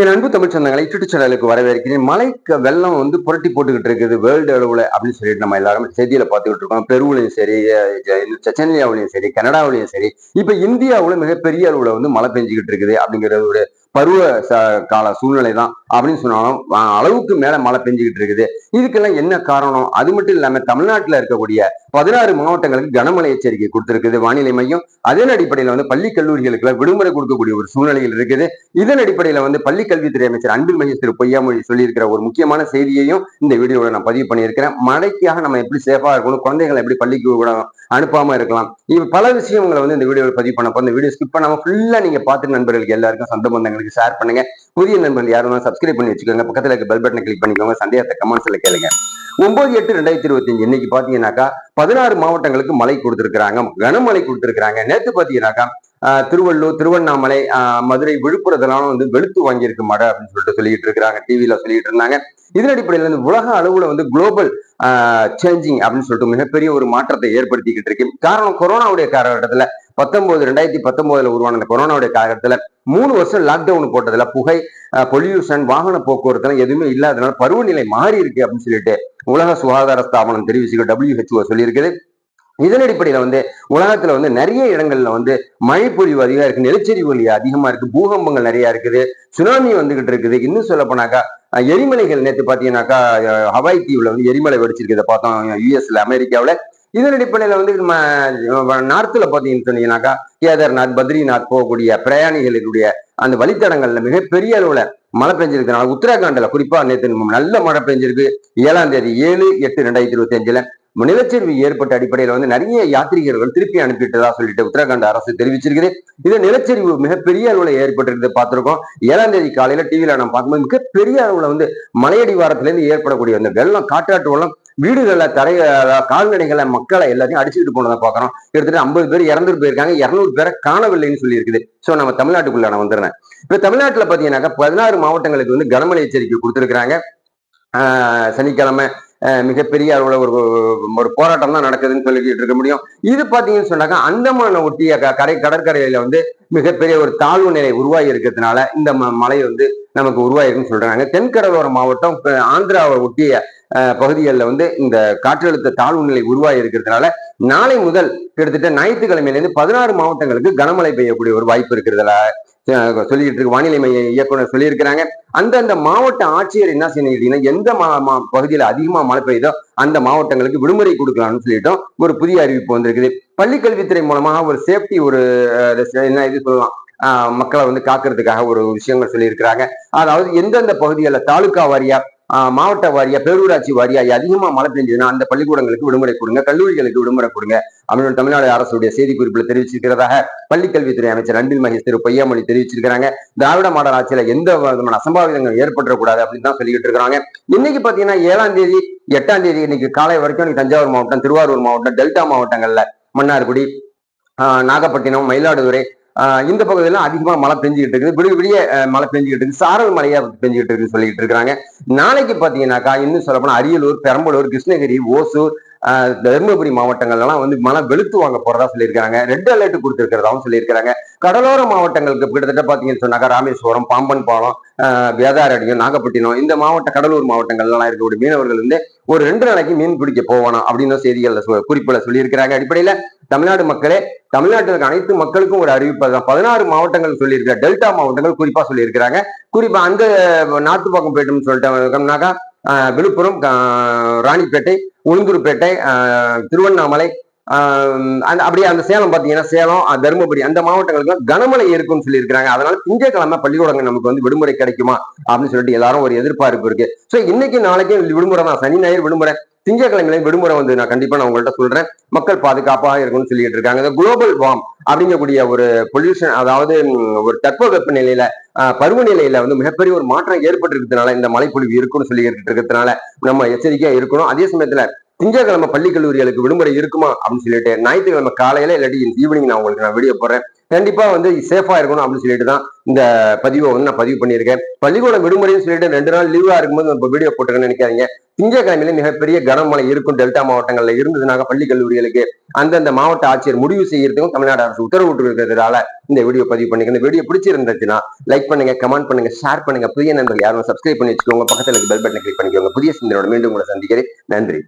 என் அன்பு தமிழ் சொந்தங்களை இட்டுட்டு சேனலுக்கு வரவேற்கிறேன். மலைக்கு வெள்ளம் வந்து புரட்டி போட்டுக்கிட்டு இருக்குது. வேர்ல்டு அளவுல அப்படின்னு சொல்லிட்டு நம்ம எல்லாரும் செய்தியில பார்த்துக்கிட்டு இருக்கோம். பெருவுலையும் சரி செச்சனியாவிலையும் சரி கனடாவிலையும் சரி. இப்ப இந்தியாவில் மிகப்பெரிய அளவில் வந்து மழை பெஞ்சுக்கிட்டு இருக்குது அப்படிங்கிறது ஒரு பருவ கால சூழ்நிலை தான் அப்படின்னு சொன்னாலும் அளவுக்கு மேல மழை பெஞ்சுக்கிட்டு இருக்குது. இதுக்கெல்லாம் என்ன காரணம்? அது மட்டும் இல்லாம தமிழ்நாட்டில் இருக்கக்கூடிய பதினாறு மாவட்டங்களுக்கு கனமழை எச்சரிக்கை கொடுத்திருக்குது வானிலை மையம். அதன் அடிப்படையில் வந்து பள்ளி கல்லூரிகளுக்கு விடுமுறை கொடுக்கக்கூடிய ஒரு சூழ்நிலையில் இருக்குது. இதன் அடிப்படையில் வந்து பள்ளி கல்வித்துறை அமைச்சர் அன்பில் மகேஷ் திரு பொய்யாமொழி சொல்லியிருக்கிற ஒரு முக்கியமான செய்தியையும் இந்த வீடியோவில் நான் பதிவு பண்ணியிருக்கிறேன். மழைக்காக நம்ம எப்படி சேஃபாக இருக்கணும்? குழந்தைகளை எப்படி பள்ளிக்கு விடணும் அனுப்பாம இருக்கலாம். இது பல விஷயங்களை வந்து இந்த வீடியோவில் பதிவு பண்ணப்போ இந்த வீடியோ ஸ்கிப் பண்ணாம ஃபுல்லா நீங்க பார்த்து நண்பர்களுக்கு எல்லாருக்கும் சொந்த பந்தங்களுக்கு ஷேர் பண்ணுங்க. புதிய நண்பர்கள் யாரும் சப்ஸ்கிரைப் பண்ணி வச்சுக்கோங்க. பக்கத்துல இருக்க பெல் பட்டனை கிளிக் பண்ணிக்கோங்க. சந்தேகத்தை கமெண்ட்ஸ்ல கேளுங்க. ஒன்பது எட்டு ரெண்டாயிரத்தி இருபத்தி அஞ்சு இன்னைக்கு பாத்தீங்கன்னாக்கா பதினாறு மாவட்டங்களுக்கு மழை கொடுத்திருக்கிறாங்க. கனமழை கொடுத்திருக்கிறாங்க. நேற்று பாத்தீங்கன்னாக்கா திருவள்ளூர் திருவண்ணாமலை மதுரை விழுப்புரத்தெல்லாம் வந்து வெளுத்து வாங்கியிருக்கு மழை அப்படின்னு சொல்லிட்டு சொல்லிட்டு இருக்கிறாங்க டிவியில சொல்லிட்டு இருந்தாங்க. இதன் அடிப்படையில் வந்து உலக அளவுல வந்து குளோபல் சேஞ்சிங் அப்படின்னு சொல்லிட்டு மிகப்பெரிய ஒரு மாற்றத்தை ஏற்படுத்திக்கிட்டு இருக்கு. காரணம் கொரோனாவுடைய காலகட்டத்துல பத்தொன்பது ரெண்டாயிரத்தி பத்தொன்பதுல உருவான அந்த கொரோனாவுடைய காலகட்டத்துல மூணு வருஷம் லாக்டவுன் போட்டதுல புகை பொல்யூஷன் வாகன போக்குவரத்து எதுவுமே இல்லாதனால பருவநிலை மாறி இருக்கு அப்படின்னு சொல்லிட்டு உலக சுகாதார ஸ்தாபனம் தெரிவிச்சு டபிள்யூஹெச்ஓ சொல்லியிருக்குது. இதன் அடிப்படையில வந்து உலகத்துல வந்து நிறைய இடங்கள்ல வந்து மழை பொழிவு அதிகமா இருக்கு நிலச்சரிவு அதிகமா இருக்கு பூகம்பங்கள் நிறைய இருக்குது சுனாமி வந்துகிட்டு இருக்குது. இன்னும் சொல்ல போனாக்கா எரிமலைகள் நேற்று பாத்தீங்கன்னாக்கா ஹவாய் தீவுல வந்து எரிமலை வெடிச்சிருக்கு பார்த்தோம் யூஎஸ்ல அமெரிக்காவில. இதன் அடிப்படையில வந்து நம்ம நார்த்ல பாத்தீங்கன்னு சொன்னீங்கன்னாக்கா கேதார்நாத் பத்ரிநாத் போகக்கூடிய பிரயாணிகளுடைய அந்த வழித்தடங்கள்ல மிகப்பெரிய அளவுல மழை பெஞ்சிருக்கனால உத்தராகண்டில் குறிப்பா நேற்று நல்ல மழை பெஞ்சிருக்கு. ஏழாம் தேதி ஏழு எட்டு ரெண்டாயிரத்தி இருபத்தி அஞ்சுல. நிலச்சரிவு ஏற்பட்ட அடிப்படையில் வந்து நிறைய யாத்திரிகர்கள் திருப்பி அனுப்பிட்டதா சொல்லிட்டு உத்தரகாண்ட் அரசு தெரிவிச்சிருக்குது. இது நிலச்சரிவு மிகப்பெரிய அளவுல ஏற்பட்டிருக்கிறது பார்த்திருக்கோம். ஏழாம் தேதி காலையில டிவியில நம்ம பார்க்கும்போது மிகப்பெரிய அளவுல வந்து மலையடிவாரத்திலிருந்து ஏற்படக்கூடிய அந்த வெள்ளம் காற்றாட்டு வெள்ளம் வீடுகள்ல தரைய கால்நடைகளை மக்களை எல்லாத்தையும் அடிச்சுட்டு போனதை பாக்குறோம் கிட்டத்தட்ட ஐம்பது பேர் இறந்துட்டு போயிருக்காங்க இருநூறு பேரை காணவில்லைன்னு சொல்லி இருக்குது சோ நம்ம தமிழ்நாட்டுக்குள்ள நான் வந்துடுறேன். இப்ப தமிழ்நாட்டுல பாத்தீங்கன்னாக்கா பதினாறு மாவட்டங்களுக்கு வந்து கனமழை எச்சரிக்கை கொடுத்திருக்கிறாங்க. சனிக்கிழமை மிகப்பெரிய அளவில் ஒரு ஒரு போராட்டம் தான் நடக்குதுன்னு சொல்லிக்கிட்டு இருக்க முடியும். இது பார்த்தீங்கன்னு சொன்னாக்கா அந்தமான ஒட்டிய கரை கடற்கரையில வந்து மிகப்பெரிய ஒரு தாழ்வு நிலை உருவாகி இருக்கிறதுனால இந்த மலை வந்து நமக்கு உருவாயிருக்குன்னு சொல்றாங்க. தென்கடலோர மாவட்டம் ஆந்திராவை ஒட்டிய பகுதிகளில் வந்து இந்த காற்றழுத்த தாழ்வு நிலை உருவாகி இருக்கிறதுனால நாளை முதல் கிட்டத்தட்ட ஞாயிற்றுக்கிழமையிலேருந்து பதினாறு மாவட்டங்களுக்கு கனமழை பெய்யக்கூடிய ஒரு வாய்ப்பு இருக்கிறதுல சொல்லிட்டு இருக்கு வானிலை மைய இயக்குனர் சொல்லியிருக்கிறாங்க. அந்தந்த மாவட்ட ஆட்சியர் என்ன செய்யணும் எந்த மா பகுதியில் அதிகமா மழை பெய்யுதோ அந்த மாவட்டங்களுக்கு விடுமுறை கொடுக்கலாம்னு சொல்லிட்டோம் ஒரு புதிய அறிவிப்பு வந்திருக்குது. பள்ளிக்கல்வித்துறை மூலமாக ஒரு சேஃப்டி ஒரு என்ன இது சொல்லலாம் மக்களை வந்து காக்குறதுக்காக ஒரு விஷயங்கள் சொல்லியிருக்கிறாங்க. அதாவது எந்தெந்த பகுதிகளில் தாலுக்கா வாரியா மாவட்ட வாரியா பேரூராட்சி வாரியா அதிகமா மழை பெஞ்சதுன்னா அந்த பள்ளிக்கூடங்களுக்கு விடுமுறை கொடுங்க கல்லூரிகளுக்கு விடுமுறை கொடுங்க அப்படின்னு தமிழ்நாடு அரசுடைய செய்திக்குறிப்பில் தெரிவிச்சிருக்கிறதாக பள்ளிக்கல்வித்துறை அமைச்சர் அன்பில் மகேஷ் திரு பொய்யாமொழி தெரிவிச்சிருக்கிறாங்க. திராவிட மாடல் ஆட்சியில எந்த விதமான அசம்பாவிதங்கள் ஏற்பட்டுறக்கூடாது அப்படின்னு தான் சொல்லிட்டு இருக்கிறாங்க இன்னைக்கு பாத்தீங்கன்னா ஏழாம் தேதி எட்டாம் தேதி இன்னைக்கு காலை வரைக்கும் தஞ்சாவூர் மாவட்டம் திருவாரூர் மாவட்டம் டெல்டா மாவட்டங்கள்ல மன்னார்குடி நாகப்பட்டினம் மயிலாடுதுறை இந்த பகுதியெல்லாம் அதிகமா மழை பெஞ்சுக்கிட்டு இருக்குது. விடிய விடிய மழை பெஞ்சுக்கிட்டு இருக்கு சாரல் மழையா பெஞ்சுக்கிட்டு இருக்குன்னு சொல்லிட்டு இருக்காங்க நாளைக்கு பாத்தீங்கன்னாக்கா இன்னும் சொல்ல போனா அரியலூர் பெரம்பலூர் கிருஷ்ணகிரி ஓசூர் தருமபுரி மாவட்டங்கள்லாம் வந்து மழை வெளுத்து வாங்க போறதா சொல்லியிருக்காங்க ரெட் அலர்ட் கொடுத்துருக்கிறதாவும் சொல்லியிருக்காங்க கடலோர மாவட்டங்களுக்கு கிட்டத்தட்ட பாத்தீங்கன்னு சொன்னாக்கா ராமேஸ்வரம் பாம்பன் பாலம் வேதாரண்யம் நாகப்பட்டினம் இந்த மாவட்ட கடலூர் மாவட்டங்கள்லாம் இருக்கக்கூடிய மீனவர்கள் வந்து ஒரு ரெண்டு நாளைக்கு மீன் பிடிக்க போவானா அப்படின்னு செய்திகள் குறிப்பில் சொல்லியிருக்கிறாங்க. அடிப்படையில தமிழ்நாடு மக்களே தமிழ்நாட்டில் இருக்க அனைத்து மக்களுக்கும் ஒரு அறிவிப்பு தான் பதினாறு மாவட்டங்கள் சொல்லியிருக்கிற டெல்டா மாவட்டங்கள் குறிப்பா சொல்லியிருக்கிறாங்க. குறிப்பா அந்த நாட்டு பக்கம் போயிட்டோம்னு சொல்லிட்டோம்னாக்கா விழுப்புரம் ராணிப்பேட்டை உளுந்தூர்பேட்டை திருவண்ணாமலை அந்த அப்படியே அந்த சேலம் பார்த்தீங்கன்னா சேலம் தருமபுரி அந்த மாவட்டங்களுக்கு கனமழை இருக்கும்னு சொல்லியிருக்கிறாங்க. அதனால திங்கட்கிழமை பள்ளிக்கூடங்கள் நமக்கு வந்து விடுமுறை கிடைக்குமா? அப்படின்னு சொல்லிட்டு எல்லாரும் ஒரு எதிர்பார்ப்பு இருக்கு. ஸோ இன்னைக்கு நாளைக்கு விடுமுறை தான் சனி ஞாயிறு விடுமுறை. திங்கக்கிழமையில விடுமுறை வந்து நான் கண்டிப்பா நான் உங்கள்கிட்ட சொல்றேன். மக்கள் பாதுகாப்பாக இருக்கும்னு சொல்லிட்டு இருக்காங்க. இந்த குளோபல் வார்ம் அப்படிங்கக்கூடிய ஒரு பொல்யூஷன் அதாவது ஒரு தட்பவெப்ப நிலையில பருவநிலையில வந்து மிகப்பெரிய ஒரு மாற்றம் ஏற்பட்டிருக்கிறதுனால இந்த மழைப்பொழிவு இருக்குன்னு சொல்லி இருக்கிறதுனால நம்ம எச்சரிக்கையா இருக்கணும். அதே சமயத்துல திங்கட்கிழமை பள்ளி கல்லூரிகளுக்கு விடுமுறை இருக்குமா அப்படின்னு சொல்லிட்டு ஞாயிற்றுக்கிழமை காலையில இல்லாட்டி ஈவினிங் நான் உங்களுக்கு நான் வீடியோ போடுறேன். கண்டிப்பா வந்து சேஃபா இருக்கணும் அப்படின்னு சொல்லிட்டு தான் இந்த பதிவை வந்து நான் பதிவு பண்ணியிருக்கேன். பள்ளிக்கூடம் விடுமுறைன்னு சொல்லிட்டு ரெண்டு நாள் லீவா இருக்கும்போது நம்ம வீடியோ போட்டுருக்கேன்னு நினைக்காதீங்க. திங்கக்கிழமையில மிகப்பெரிய கனமழை இருக்கும் டெல்டா மாவட்டங்கள்ல இருந்ததுனாக்க பள்ளி கல்லூரிகளுக்கு அந்தந்த மாவட்ட ஆட்சியர் முடிவு செய்யறதுக்கும் தமிழ்நாடு அரசு உத்தரவிட்டு இருக்கிறதுனால இந்த வீடியோ பதிவு பண்ணிக்க இந்த வீடியோ பிடிச்சிருந்துச்சுன்னா லைக் பண்ணுங்க கமெண்ட் பண்ணுங்க ஷேர் பண்ணுங்க. புதிய நண்பர்கள் யாரும் சப்ஸ்கிரைப் பண்ணி வச்சுக்கோங்க. பக்கத்துல பெல் பட்டனை கிளிக் பண்ணிக்கோங்க. புதிய சிந்தனையோட மீண்டும் உங்களை சந்திக்கிறேன். நன்றி.